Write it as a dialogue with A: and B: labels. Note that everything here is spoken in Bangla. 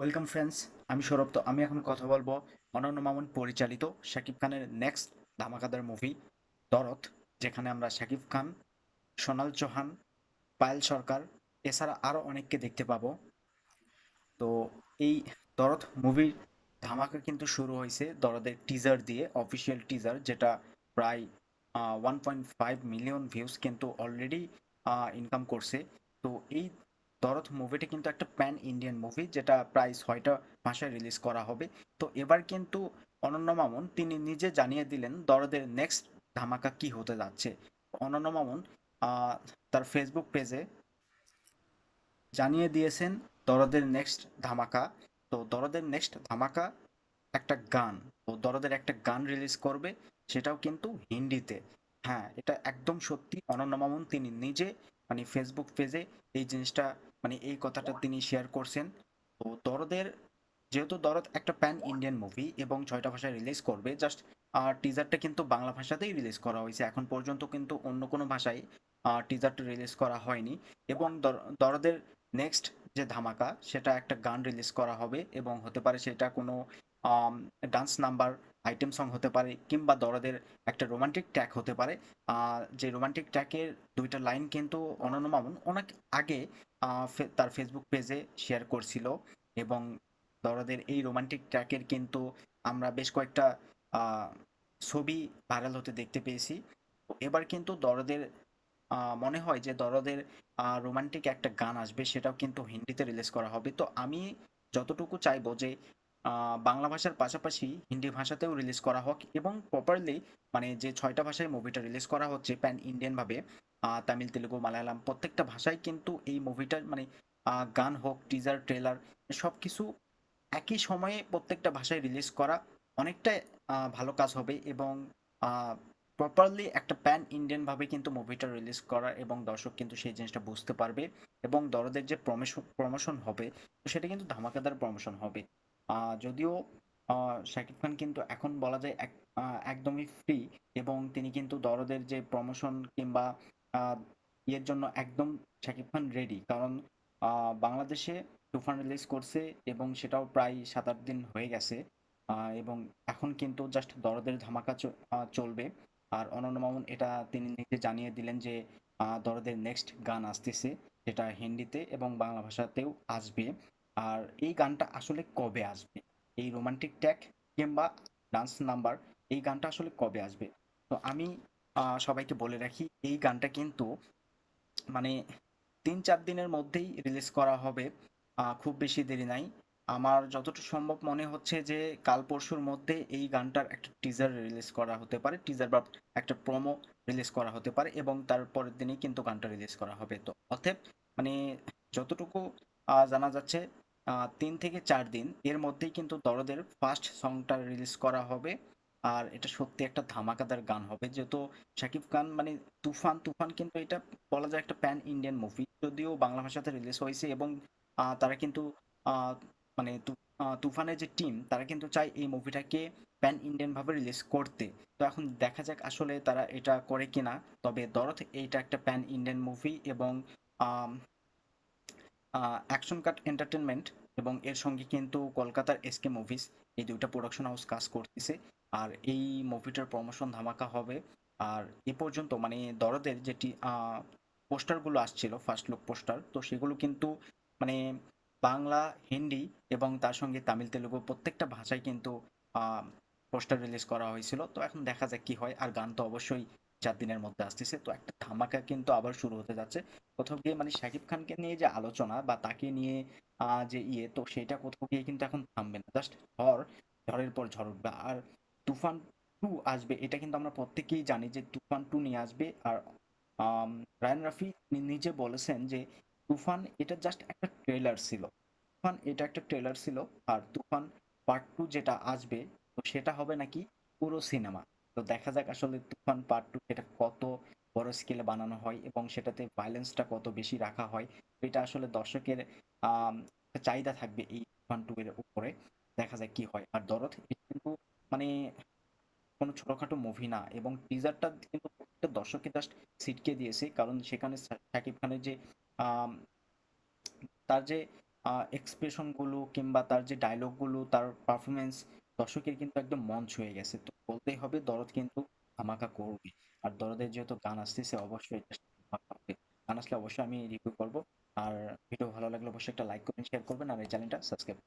A: ওয়েলকাম ফ্রেন্ডস আমি সৌরভ, তো আমি এখন কথা বলব অনন্য মামুন পরিচালিত শাকিব খানের নেক্সট ধামাকাদার মুভি দরদ, যেখানে আমরা শাকিব খান, সোনাল চৌহান, পায়েল সরকার, এছাড়া আরও অনেককে দেখতে পাবো। তো এই দরদ মুভির ধামাকা কিন্তু শুরু হয়েছে দরদের টিজার দিয়ে অফিসিয়াল টিজার যেটা প্রায় one point five million views কিন্তু অলরেডি ইনকাম করছে। তো এই দরদ মুভিটি কিন্তু একটা প্যান ইন্ডিয়ান মুভি, যেটা প্রায় ছয়টা ভাষায় রিলিজ করা হবে। তো এবার কিন্তু অনন্য মামুন, তিনি নিজে জানিয়ে দিলেন দরদের নেক্সট ধামাকা কি হতে যাচ্ছে। অনন্য মামুন তার ফেসবুক পেজে জানিয়ে দিয়েছেন দরদের নেক্সট ধামাকা। তো দরদের নেক্সট ধামাকা একটা গান, তো দরদের একটা গান রিলিজ করবে, সেটাও কিন্তু হিন্দিতে। হ্যাঁ এটা একদম সত্যি। অনন্য মামুন, তিনি নিজে মানে ফেসবুক পেজে এই জিনিসটা মানে এই কথাটা তিনি শেয়ার করছেন। তো দরদের, যেহেতু দরদ একটা প্যান ইন্ডিয়ান মুভি এবং ছয়টা ভাষায় রিলিজ করবে জাস্ট আর টিজারটা কিন্তু বাংলা ভাষাতেই রিলিজ করা হয়েছে। এখন পর্যন্ত কিন্তু অন্য কোনো ভাষায় টিজারটা রিলিজ করা হয়নি। এবং দরদের নেক্সট যে ধামাকা, সেটা একটা গান রিলিজ করা হবে এবং হতে পারে সেটা কোনো ডান্স নাম্বার আইটেম সং হতে পারে কিংবা দরদের একটা রোমান্টিক ট্র্যাক হতে পারে। যে রোমান্টিক ট্র্যাকের দুইটা লাইন কিন্তু অনন্য মামুন, অনেক আগে তার ফেসবুক পেজে শেয়ার করছিল এবং দরদের এই রোমান্টিক ট্র্যাকের কিন্তু আমরা বেশ কয়েকটা ছবি ভাইরাল হতে দেখতে পেয়েছি। এবার কিন্তু দরদের মনে হয় যে দরদের রোমান্টিক একটা গান আসবে সেটাও কিন্তু হিন্দিতে রিলিজ করা হবে। তো আমি যতটুকু চাইব যে বাংলা ভাষার পাশাপাশি হিন্দি ভাষাতেও রিলিজ করা হোক এবং প্রপারলি মানে যে ছয়টা ভাষায় মুভিটা রিলিজ করা হচ্ছে প্যান ইন্ডিয়ান ভাবে আহ, তামিল, তেলুগু, মালায়ালাম প্রত্যেকটা ভাষায় কিন্তু এই মুভিটার মানে গান হোক টিজার ট্রেলার সব কিছু একই সময়ে প্রত্যেকটা ভাষায় রিলিজ করা অনেকটা ভালো কাজ হবে এবং প্রপারলি একটা প্যান ইন্ডিয়ান ভাবে কিন্তু মুভিটা রিলিজ করা এবং দর্শক কিন্তু সেই জিনিসটা বুঝতে পারবে এবং দরদের যে প্রমোশন প্রমোশন হবে সেটা কিন্তু ধামাকাদার প্রমোশন হবে। যদিও শাকিব খান কিন্তু এখন বলা যায় এক- একদমই ফ্রি এবং তিনি কিন্তু দরদের যে প্রমোশন কিংবা ইয়ের জন্য একদম শাকিব খান রেডি কারণ বাংলাদেশে তুফান রিলিজ করছে এবং সেটাও প্রায় সাত আট দিন হয়ে গেছে। এবং এখন কিন্তু জাস্ট দরদের ধামাকা চলবে। আর অনন্য মামুন, এটা তিনি নিজে জানিয়ে দিলেন যে দরদের নেক্সট গান আসতেছে, যেটা হিন্দিতে এবং বাংলা ভাষাতেও আসবে। আর এই গানটা আসলে কবে আসবে? এই রোমান্টিক ট্যাগ কিংবা ডান্স নাম্বার এই গানটা আসলে কবে আসবে? তো আমি সবাইকে বলে রাখি, এই গানটা কিন্তু মানে তিন চার দিনের মধ্যেই রিলিজ করা হবে। খুব বেশি দেরি নাই। আমার যতটুকু সম্ভব মনে হচ্ছে যে, কাল পরশুর মধ্যে এই গানটার একটা টিজার রিলিজ করা হতে পারে টিজার বা একটা প্রোমো রিলিজ করা হতে পারে এবং তার পরের দিনই কিন্তু গানটা রিলিজ করা হবে। তো অতএব মানে যতটুকু জানা যাচ্ছে তিন থেকে চার দিন এর মধ্যেই কিন্তু দরদের ফার্স্ট সংটা রিলিজ করা হবে। আর এটা সত্যি একটা ধামাকাদার গান হবে। যেহেতু শাকিব খান মানে তুফান তুফান কিন্তু এটা বলা যায় একটা প্যান ইন্ডিয়ান মুভি যদিও বাংলা ভাষাতে রিলিজ হয়েছে এবং তারা কিন্তু মানে তুফানের যে টিম তারা কিন্তু চায় এই মুভিটাকে প্যান ইন্ডিয়ান ভাবে রিলিজ করতে। তো এখন দেখা যাক আসলে তারা এটা করে কিনা। তবে দরদ, এইটা একটা প্যান ইন্ডিয়ান মুভি এবং অ্যাকশন কাট এন্টারটেনমেন্ট এবং এর সঙ্গে কিন্তু কলকাতার এসকে মুভিজ এই দুইটা প্রোডাকশন হাউস কাজ করতেছে। আর এই মুভিটার প্রমোশন ধামাকা হবে। আর এ পর্যন্ত মানে দরদের যেটি পোস্টারগুলো আসছিল ফার্স্ট লুক পোস্টার তো সেগুলো কিন্তু মানে বাংলা, হিন্দি এবং তার সঙ্গে তামিল, তেলুগু প্রত্যেকটা ভাষায় কিন্তু পোস্টার রিলিজ করা হয়েছিল। তো এখন দেখা যাক কি হয়। আর গান তো অবশ্যই চার দিনের মধ্যে আসতেছে। তো একটা ধামাকা কিন্তু আবার শুরু হতে যাচ্ছে। কোথাও গিয়ে মানে শাকিব খানকে নিয়ে যে আলোচনা বা তাকে নিয়ে যে ইয়ে তো সেটা কোথাও গিয়ে কিন্তু এখন থামবে না। জাস্ট ঝড়, ঝড়ের পর ঝড় উঠবে। আর তুফান টু আসবে, এটা কিন্তু আমরা প্রত্যেকেই জানি যে তুফান টু নিয়ে আসবে। আর রায়ান রাফি নিজে বলেছেন যে তুফান এটা জাস্ট একটা ট্রেলার ছিল। তুফান এটা একটা ট্রেলার ছিল। আর তুফান পার্ট টু যেটা আসবে, তো সেটা হবে নাকি পুরো সিনেমা। তো দেখা যাক আসলে তুফান পার্ট টু সেটা কত বড় স্কেলে বানানো হয় এবং সেটাতে ভায়োলেন্সটা কত বেশি রাখা হয়। এটা আসলে দর্শকের একটা চাহিদা থাকবে এই ওয়ান টু এর উপরে। দেখা যায় কি হয়। আর দরদ কিন্তু মানে কোনো ছোটোখাটো মুভি না এবং টিজারটা কিন্তু প্রত্যেকটা দর্শককে জাস্ট ছিটকে দিয়েছে। কারণ সেখানে শাকিব খানের যে তার যে এক্সপ্রেশনগুলো কিংবা তার যে ডায়লগগুলো তার পারফরমেন্স দর্শকের কিন্তু একদম মন ছুঁয়ে গেছে। তো বলতেই হবে, দরদ কিন্তু ধামাকা করবে। আর দরদের যেহেতু গান আসতেছে, অবশ্যই গান আসলে অবশ্যই আমি রিভিউ করব। আর ভিডিও ভালো লাগলে অবশ্যই একটা লাইক করবেন শেয়ার করবেন আর এই চ্যানেলটা সাবস্ক্রাইব